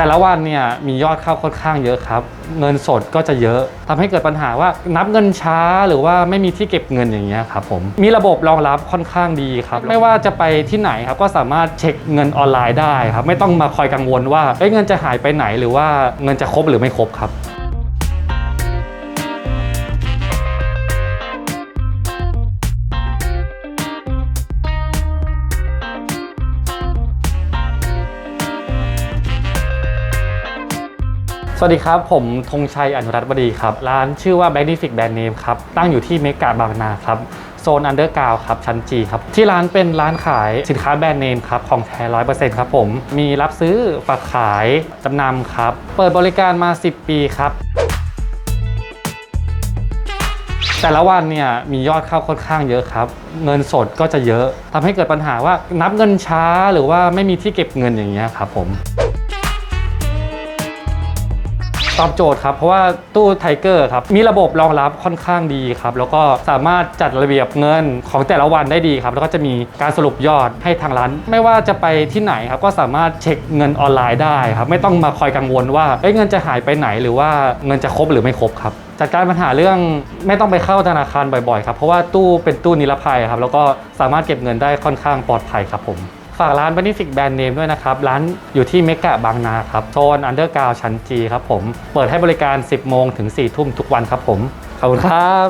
แต่ละวันเนี่ยมียอดเข้าค่อนข้างเยอะครับ เงินสดก็จะเยอะทำให้เกิดปัญหาว่านับเงินช้าหรือว่าไม่มีที่เก็บเงินอย่างเงี้ยครับผมมีระบบรองรับค่อนข้างดีครับ ไม่ว่าจะไปที่ไหนครับก็สามารถเช็คเงินออนไลน์ได้ครับ ไม่ต้องมาคอยกังวลว่าเเงินจะหายไปไหนหรือว่าเงินจะครบหรือไม่ครบครับ สวัสดีครับ ผมธงชัยอนุรัตน์บดีครับ ร้านชื่อว่า Magnific Brand Name ครับ ตั้งอยู่ที่เมกาบางนาครับ โซนอันเดอร์กราวครับ ชั้นจีครับ ที่ร้านเป็นร้านขายสินค้าแบรนด์เนมครับ ของแท้ร้อยเปอร์เซ็นต์ครับผม มีรับซื้อฝากขาย จำนำครับ เปิดบริการมา 10 ปีครับแต่ละวันเนี่ยมียอดเข้าค่อนข้างเยอะครับ เงินสดก็จะเยอะทำให้เกิดปัญหาว่านับเงินช้าหรือว่าไม่มีที่เก็บเงินอย่างเงี้ยครับผม ตอบโจทย์ครับ เพราะว่าตู้ไทเกอร์ครับ มีระบบรองรับค่อนข้างดีครับ แล้วก็สามารถจัดระเบียบเงินของแต่ละวันได้ดีครับ แล้วก็จะมีการสรุปยอดให้ทางร้าน ไม่ว่าจะไปที่ไหนครับ ก็สามารถเช็คเงินออนไลน์ได้ครับ ไม่ต้องมาคอยกังวลว่าเอ้ยเงินจะหายไปไหนหรือว่าเงินจะครบหรือไม่ครบครับจัดการปัญหาเรื่องไม่ต้องไปเข้าธนาคารบ่อยๆครับเพราะว่าตู้เป็นตู้นิรภัยครับแล้วก็สามารถเก็บเงินได้ค่อนข้างปลอดภัยครับผม ฝากร้านบันนี่สิกแบรนด์เนมด้วยนะครับ ร้านอยู่ที่เมกะบางนาครับ โซนอันเดอร์กราวชั้นจีครับผม เปิดให้บริการ 10 โมงถึง 4 ทุ่มทุกวันครับผม ขอบคุณครับ